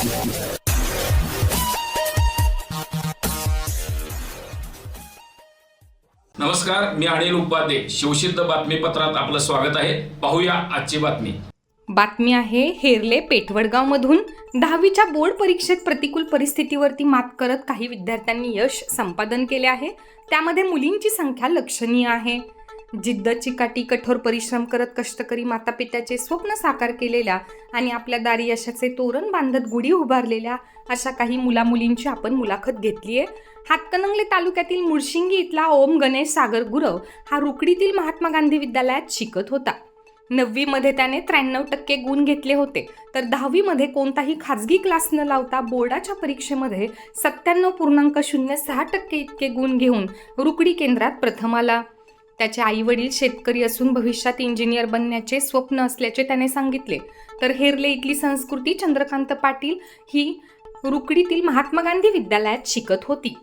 नमस्कार मी अनिल उपाध्ये. शिवसिद्ध बातमीपत्रात आपलं स्वागत आहे. पाहूया आजची बातमी. बातमी आहे हेरले पेठवडगावमधून. दहावीच्या बोर्ड परीक्षेत प्रतिकूल परिस्थितीवरती मात करत काही विद्यार्थ्यांनी यश संपादन केले आहे. त्यामध्ये मुलींची संख्या लक्षणीय आहे. जिद्द चिकाटी कठोर परिश्रम करत कष्टकरी मातापित्याचे स्वप्न साकार केलेल्या आणि आपल्या दारी यशाचे तोरण बांधत गुढी उभारलेल्या अशा काही मुलामुलींची आपण मुलाखत घेतली आहे. हातकणंगले तालुक्यातील मुळशिंगी इथला ओम गणेश सागर गुरव हा रुकडीतील महात्मा गांधी विद्यालयात शिकत होता. नववीमध्ये त्याने त्र्याण्णव टक्के गुण घेतले होते. तर दहावीमध्ये कोणताही खाजगी क्लास न लावता बोर्डाच्या परीक्षेमध्ये सत्त्याण्णव पूर्णांक शून्य सहा टक्के इतके गुण घेऊन रुकडी केंद्रात प्रथम आला. त्याचे आई वडील शेतकरी असून भविष्यात इंजिनियर बनण्याचे स्वप्न असल्याचे त्याने सांगितले. तर हेरले इथली संस्कृती चंद्रकांत पाटील ही रुकडीतील महात्मा गांधी विद्यालयात शिकत होती.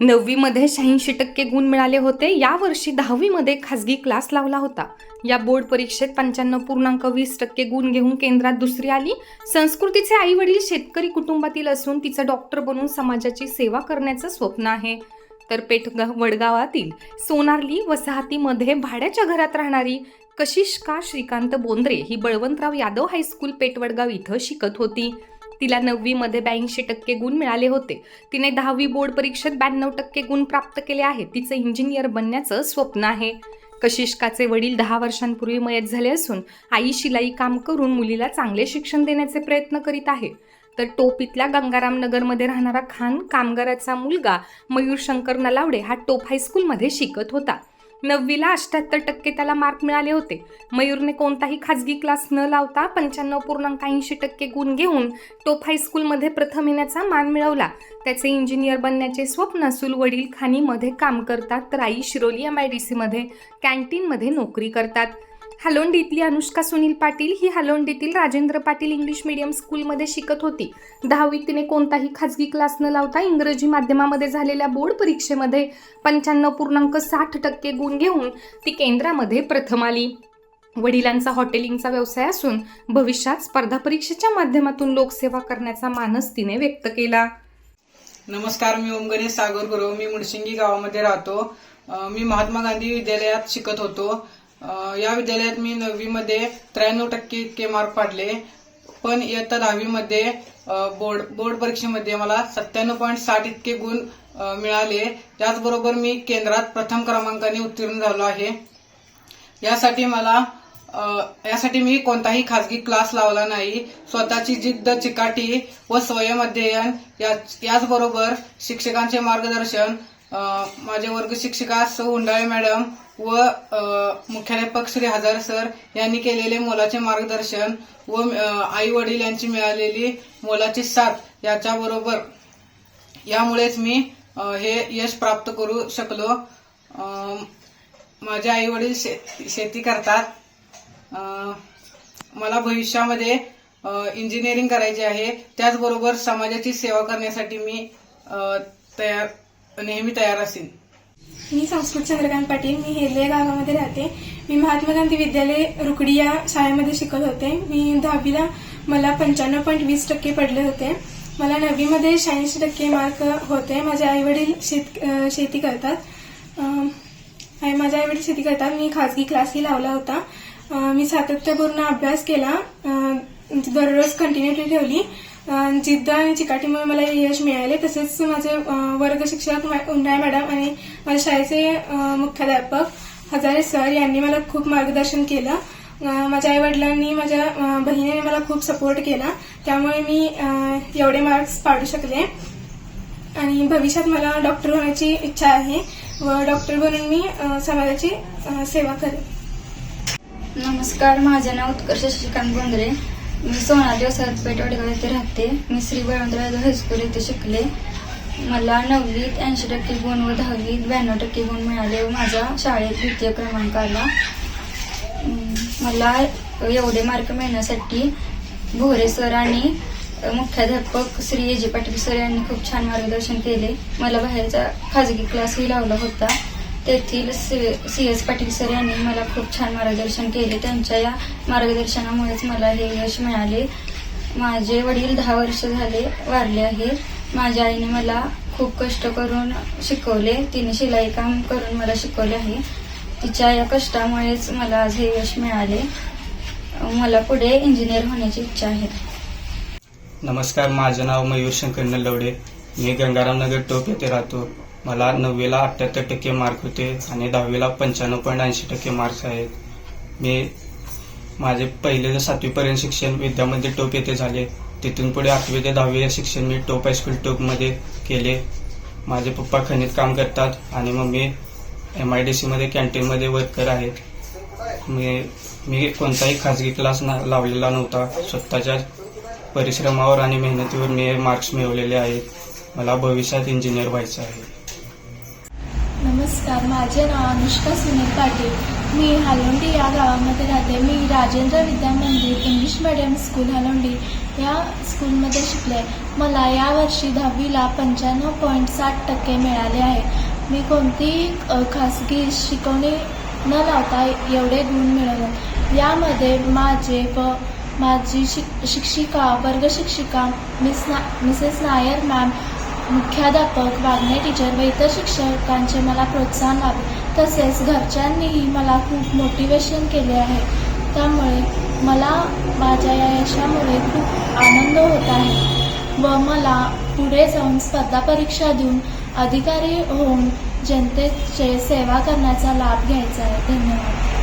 नववीमध्ये शहाऐंशी टक्के गुण मिळाले होते. यावर्षी दहावीमध्ये खाजगी क्लास लावला होता. या बोर्ड परीक्षेत पंच्याण्णव पूर्णांक वीस टक्के गुण घेऊन केंद्रात दुसरी आली. संस्कृतीचे आई वडील शेतकरी कुटुंबातील असून तिचं डॉक्टर बनून समाजाची सेवा करण्याचं स्वप्न आहे. तर पेठ वडगावातील सोनारली वसाहतीमध्ये भाड्याच्या घरात राहणारी कशिष्का श्रीकांत बोंद्रे ही बळवंतराव यादव हायस्कूल पेटवडगाव इथं शिकत होती. तिला नववीमध्ये ब्याऐंशी टक्के गुण मिळाले होते. तिने दहावी बोर्ड परीक्षेत ब्याण्णव टक्के गुण प्राप्त केले आहेत. तिचं इंजिनियर बनण्याचं स्वप्न आहे. कशिष्काचे वडील दहा वर्षांपूर्वी मयत झाले असून आई शिलाई काम करून मुलीला चांगले शिक्षण देण्याचे प्रयत्न करीत आहे. तर टोपीतल्या गंगाराम नगरमध्ये राहणारा खान कामगाराचा मुलगा मयूर शंकर नलावडे हा टोप हायस्कूलमध्ये शिकत होता. नववीला अष्ट्याहत्तर टक्के त्याला मार्क मिळाले होते. मयूरने कोणताही खाजगी क्लास न लावता पंच्याण्णव पूर्णांक ऐंशी टक्के गुण घेऊन टोप हायस्कूलमध्ये प्रथम येण्याचा मान मिळवला. त्याचे इंजिनियर बनण्याचे स्वप्न असून वडील खाणीमध्ये काम करतात तर आई शिरोली एम आय डी सीमध्ये कॅन्टीनमध्ये नोकरी करतात. हालोंडीतली अनुष्का सुनील पाटील ही हालोंडीतील राजेंद्र पाटील इंग्लिश मीडियम स्कूलमध्ये शिकत होती. दहावीत तिने कोणताही खाजगी क्लास न लावता इंग्रजी माध्यमामध्ये झालेल्या बोर्ड परीक्षेमध्ये पंच्याण्णव पूर्णांक साठ टक्के गुण घेऊन ती केंद्रामध्ये प्रथम आली. वडिलांचा हॉटेलिंगचा व्यवसाय असून भविष्यात स्पर्धा परीक्षेच्या माध्यमातून लोकसेवा करण्याचा मानस तिने व्यक्त केला. नमस्कार मी ओम गणेश सागर गुरव. मी मुडशिंगी गावामध्ये राहतो. मी महात्मा गांधी विद्यालयात शिकत होतो. या विद्यालयात मी नववीमध्ये त्र्याण्णव टक्के इतके मार्क पाडले. पण इयत्ता दहावीमध्ये बोर्ड बोर्ड परीक्षेमध्ये मला सत्त्याण्णव पॉईंट साठ इतके गुण मिळाले. त्याचबरोबर मी केंद्रात प्रथम क्रमांकाने उत्तीर्ण झालो आहे. यासाठी मला यासाठी मी कोणताही खाजगी क्लास लावला नाही. स्वतःची जिद्द चिकाटी व स्वयं अध्ययन याच- याचबरोबर शिक्षकांचे मार्गदर्शन माझे वर्ग शिक्षिका सौ हुंडाळे मॅडम व मुख्याध्यापक श्री हजार सर यांनी केलेले मोलाचे मार्गदर्शन व आई वडील यांची मिळालेली मोलाची साथ याच्याबरोबर. यामुळेच मी हे यश प्राप्त करू शकलो. माझे आई वडील शेती करतात. मला भविष्यामध्ये इंजिनिअरिंग करायचे आहे. त्याचबरोबर समाजाची सेवा करण्यासाठी मी तयार नेहमी तयार असेल. मी संस्कृत चंद्रकांत पाटील मी हेरले गावामध्ये राहते. मी महात्मा गांधी विद्यालय रुकडी या शाळेमध्ये शिकत होते. मी दहावीला मला पंच्याण्णव पॉईंट वीस टक्के पडले होते. मला नववीमध्ये शहाऐंशी टक्के मार्क होते. माझे आई वडील शेत शेती करतात. माझ्या आई- आई वडील शेती करतात. मी खाजगी क्लासही लावला होता. मी सातत्यपूर्ण अभ्यास केला. दररोज कंटिन्युटी ठेवली. जिद्द आणि चिकाटीमुळे मला यश मिळाले. तसेच माझे वर्ग शिक्षक उंडाळे मॅडम आणि माझ्या शाळेचे मुख्याध्यापक हजारे सर यांनी मला खूप मार्गदर्शन केलं. माझ्या आई वडिलांनी माझ्या बहिणीने मला खूप सपोर्ट केला. त्यामुळे मी एवढे मार्क्स पाडू शकले. आणि भविष्यात मला डॉक्टर होण्याची इच्छा आहे व डॉक्टर बनून मी समाजाची सेवा करेन. नमस्कार. माझं नाव उत्कर्ष शशिकांत बोंद्रे मी सोळा दिवसात पेठ वडगाव येथे राहते. मी श्री बळवंतराव हायस्कूल येथे शिकले. मला नववीत ऐंशी टक्के गुण व दहावीत ब्याण्णव टक्के गुण मिळाले व माझा शाळेत द्वितीय क्रमांक आला. मला एवढे मार्क मिळण्यासाठी भोरे सर आणि मुख्याध्यापक Shri A. G. Patil sir यांनी खूप छान मार्गदर्शन केले. मला बाहेरचा खाजगी क्लासही लावला होता. तेथील सी एस पाटील सर यांनी मला खूप छान मार्गदर्शन केले. त्यांच्या या मार्गदर्शनामुळेच मला हे यश मिळाले. माझे वडील दहा वर्ष झाले वारले आहेत. माझ्या आईने मला खूप कष्ट करून शिकवले. तिने शिलाई काम करून मला शिकवले आहे. तिच्या या कष्टामुळेच मला आज हे यश मिळाले. मला पुढे इंजिनियर होण्याची इच्छा आहे. नमस्कार माझं नाव मयूर शंकर नलवडे मी गंगारामनगर टोप येथे राहतो. मला नववीला अठ्ठ्याहत्तर टक्के मार्क होते आणि दहावीला पंच्याण्णव पॉईंट ऐंशी टक्के मार्क्स आहेत. मी माझे पहिले ते सातवीपर्यंत शिक्षण विद्यामध्ये टोप येथे झाले तिथून पुढे आठवी ते दहावी हे शिक्षण मी टोप हायस्कूल टोपमध्ये केले. माझे पप्पा खनित काम करतात आणि मम्मी एम आय डी सीमध्ये कॅन्टीनमध्ये वर्कर आहेत. मी मी कोणताही खाजगी क्लास ना लावलेला नव्हता. स्वतःच्या परिश्रमावर आणि मेहनतीवर मी मार्क्स मिळवलेले आहेत. मला भविष्यात इंजिनियर व्हायचं आहे. नमस्कार माझे नाव अनुष्का सुनील पाटील. मी हालोंडी या गावामध्ये राहते. मी राजेंद्र विद्या मंदिर इंग्लिश मीडियम स्कूल हालोंडी या स्कूलमध्ये शिकले मला यावर्षी दहावीला पंच्याण्णव पॉईंट साठ टक्के मिळाले आहे. मी कोणतीही खासगी शिकवणी न लावता एवढे गुण मिळवले. यामध्ये माझे व माझी शिक शिक्षिका वर्गशिक्षिका मिस ना मिसेस नायर मॅम मुख्याध्यापक वागणे टीचर व इतर शिक्षकांचे मला प्रोत्साहन लाभले तसेच घरच्यांनीही मला खूप मोटिवेशन केले आहे. त्यामुळे मला माझ्या या यशामुळे खूप आनंद होत आहे व मला पुढे जाऊन स्पर्धा परीक्षा देऊन अधिकारी होऊन जनतेचे सेवा करण्याचा लाभ घ्यायचा आहे. धन्यवाद.